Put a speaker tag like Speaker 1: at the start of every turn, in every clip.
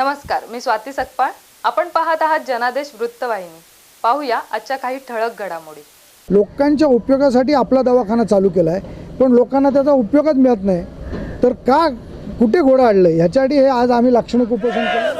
Speaker 1: नमस्कार मी स्वाती सकपाळ. आपण पाहत आहात जनादेश वृत्तवाहिनी. पाहूया आजच्या काही ठळक घडामोडी.
Speaker 2: लोकांच्या उपयोगासाठी आपला दवाखाना चालू केला आहे पण लोकांना त्याचा उपयोगच मिळत नाही. तर का कुठे घोडा आणलं ह्याच्यासाठी हे आज आम्ही लाक्षणिक उपोषण केलं.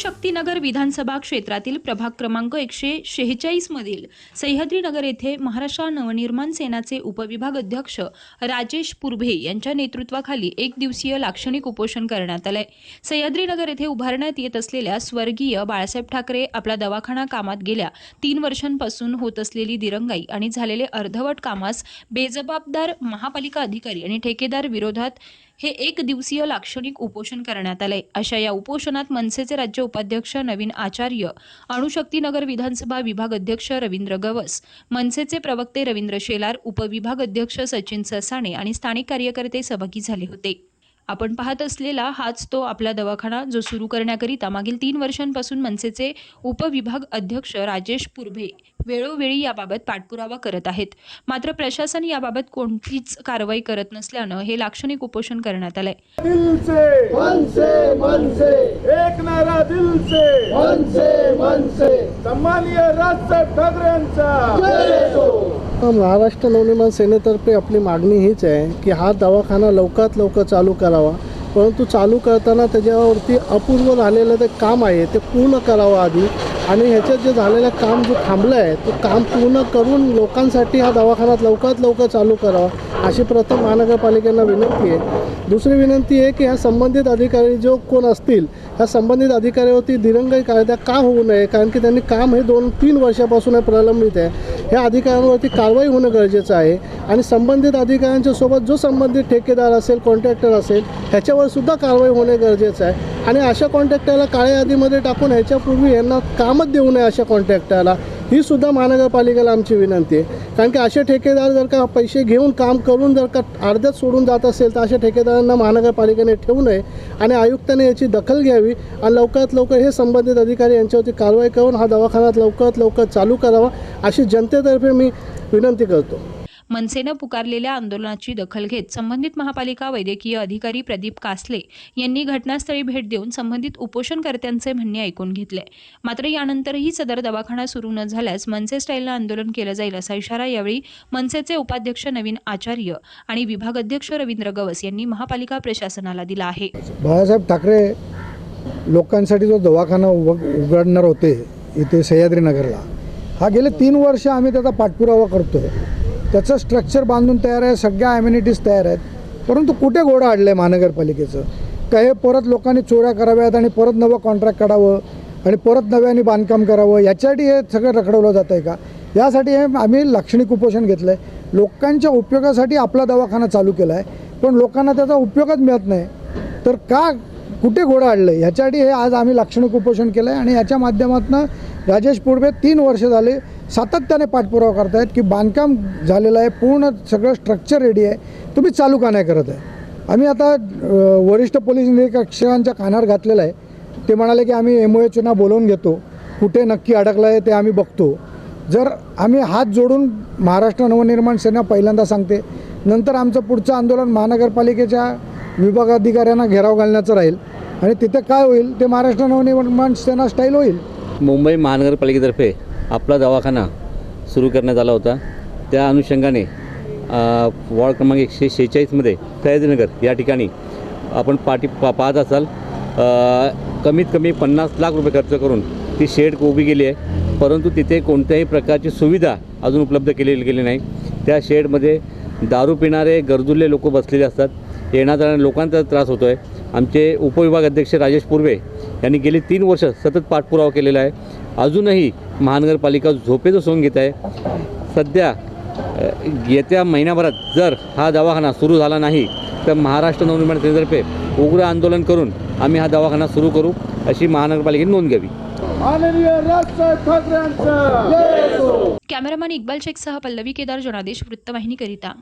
Speaker 3: शक्तीनगर विधानसभा क्षेत्रातील प्रभाग क्रमांक एकशे शेहेचाळीस मधील सह्याद्रीनगर येथे महाराष्ट्र नवनिर्माण सेनाचे उपविभाग अध्यक्ष राजेश पुरभे यांच्या नेतृत्वाखाली एक दिवसीय लाक्षणिक उपोषण करण्यात आलंय. सह्याद्रीनगर येथे उभारण्यात येत असलेल्या स्वर्गीय बाळासाहेब ठाकरे आपला दवाखाना कामात गेल्या तीन वर्षांपासून होत असलेली दिरंगाई आणि झालेले अर्धवट कामास बेजबाबदार महापालिका अधिकारी आणि ठेकेदार विरोधात हे एक दिवसीय लाक्षणिक उपोषण करण्यात आलंय. अशा या उपोषणात मनसेचे राज्य उपाध्यक्ष नवीन आचार्य अणुशक्तीनगर विधानसभा विभाग अध्यक्ष रवींद्र गवस मनसेचे प्रवक्ते रवींद्र शेलार उपविभाग अध्यक्ष सचिन ससाणे आणि स्थानिक कार्यकर्ते सहभागी झाले होते. आपण पाहत असलेला हाच तो आपला दवाखाना जो सुरू करण्याकरिता मागील तीन वर्षांपासून मनसेचे उपविभाग अध्यक्ष राजेश पुरभे वेळोवेळी याबाबत पाठपुरावा करत आहेत. मात्र प्रशासन याबाबत कोणतीच कारवाई करत नसल्यानं हे लाक्षणिक उपोषण करण्यात आलंय.
Speaker 4: एक नारा दिल से सन्माननीय राजसाहेब ठाकरे यांचा!
Speaker 5: महाराष्ट्र नवनिर्माण सेनेतर्फे आपली मागणी हीच आहे की हा दवाखाना लवकरात लवकर चालू करावा. परंतु चालू करताना त्याच्यावरती अपूर्व झालेलं ते काम आहे ते पूर्ण करावं आधी. आणि ह्याच्यात जे झालेलं काम जो थांबलं आहे तो काम पूर्ण करून लोकांसाठी हा दवाखाना लवकरात लवकर चालू करावा अशी प्रथम महानगरपालिकेला विनंती आहे. दुसरी विनंती आहे की ह्या संबंधित अधिकारी जो कोण असतील ह्या संबंधित अधिकाऱ्यावरती दिरंगाई कायदा का होऊ नये? कारण की त्यांनी काम हे दोन तीन वर्षापासून हे प्रलंबित आहे. ह्या अधिकाऱ्यांवरती कारवाई होणं गरजेचं आहे. आणि संबंधित अधिकाऱ्यांच्या सोबत जो संबंधित ठेकेदार असेल कॉन्ट्रॅक्टर असेल ह्याच्यावर सुद्धा कारवाई होणे गरजेचं आहे. आणि अशा कॉन्ट्रॅक्टरला काळ्या यादीमध्ये टाकून ह्याच्यापूर्वी यांना कामच देऊ नये अशा कॉन्ट्रॅक्टरला ही सुद्धा महानगरपालिकेला आमची विनंती आहे. कारण की असे ठेकेदार जर का पैसे घेऊन काम करून जर का अर्ध्यात सोडून जात असेल तर अशा ठेकेदारांना महानगरपालिकेने ठेवू नये आणि आयुक्ताने याची दखल घ्यावी आणि लवकरात लवकर हे संबंधित अधिकारी यांच्यावरती कारवाई करून हा दवाखाना लवकरात लवकर चालू करावा अशी जनतेतर्फे मी विनंती करतो.
Speaker 3: मनसेनं पुकारलेल्या आंदोलनाची दखल घेत संबंधित महापालिका वैद्यकीय अधिकारी प्रदीप कासले यांनी घटनास्थळी भेट देऊन संबंधित उपोषणकर्त्यांचे म्हणणे ऐकून घेतले. मात्र यानंतरही सदर दवाखाना सुरू न झाल्यास मनसे स्टाईलनं आंदोलन केलं जाईल असा इशारा यावेळी मनसेचे उपाध्यक्ष नवीन आचार्य आणि विभाग अध्यक्ष रवींद्र गवस यांनी महापालिका प्रशासनाला दिला आहे.
Speaker 2: बाळासाहेब ठाकरे लोकांसाठी जो दवाखाना उघ उघडणार होते इथे सह्याद्रीनगरला हा गेले तीन वर्ष आम्ही त्याचा पाठपुरावा करतो आहे त्याचं स्ट्रक्चर बांधून तयार आहे सगळ्या ॲम्युनिटीज तयार आहेत. परंतु कुठे घोडं आडलं आहे महानगरपालिकेचं? का हे परत लोकांनी चोऱ्या कराव्यात आणि परत नवं कॉन्ट्रॅक्ट काढावं आणि परत नव्याने बांधकाम करावं? याच्यासाठी हे सगळं रखडवलं जातं आहे का? यासाठी हे आम्ही लाक्षणिक उपोषण घेतलं आहे लोकांच्या उपयोगासाठी आपला दवाखाना चालू केला आहे पण लोकांना त्याचा उपयोगच मिळत नाही. तर का कुठे घोडं आहे ह्याच्यासाठी हे आज आम्ही लाक्षणिक उपोषण केलं आहे आणि याच्या माध्यमातून राजेश पुरबे तीन वर्ष झाले सातत्याने पाठपुरावा करतायत की बांधकाम झालेलं आहे पूर्ण सगळं स्ट्रक्चर रेडी आहे. तुम्ही चालू का नाही करत आहे? आम्ही आता वरिष्ठ पोलीस निरीक्षकांच्या कानावर घातलेलं आहे. ते म्हणाले की आम्ही एम ओ एचना बोलवून घेतो. कुठे नक्की अडकलं आहे ते आम्ही बघतो. जर आम्ही हात जोडून महाराष्ट्र नवनिर्माण सेना पहिल्यांदा सांगते नंतर आमचं पुढचं आंदोलन महानगरपालिकेच्या विभागाधिकाऱ्यांना घेराव घालण्याचं राहील आणि तिथे काय होईल? ते महाराष्ट्र नवनिर्माण सेना स्टाईल होईल.
Speaker 6: मुंबई महानगरपालिकेतर्फे आपला दवाखाना सुरू करण्यात आला होता. त्या अनुषंगाने वॉर्ड क्रमांक एकशे शेहेचाळीसमध्ये सयाजीनगर या ठिकाणी आपण पाठी पा पाहत असाल कमीत कमी पन्नास लाख रुपये खर्च करून ती शेड उभी गेली आहे. परंतु तिथे कोणत्याही प्रकारची सुविधा अजून उपलब्ध केलेली गेली नाही. त्या शेडमध्ये दारू पिणारे गरजुले लोक बसलेले असतात. येणाऱ्या लोकांचा त्रास होतो आहे आमचे उपविभाग अध्यक्ष राजेश पूर्वे यांनी गेली तीन वर्ष सतत पाठपुरावा केलेला आहे. अजूनही महानगरपालिका झोपेचं सोंग घेत आहे. सध्या येत्या महिन्याभरात जर हा दवाखाना सुरू झाला नाही तर महाराष्ट्र नवनिर्माण सेनेतर्फे उग्र आंदोलन करून आम्ही हा दवाखाना सुरू करू अशी महानगरपालिकेने नोंद घ्यावी.
Speaker 3: कॅमेरामॅन इक्बाल शेखसह पल्लवी केदार जनादेश वृत्तवाहिनीकरिता.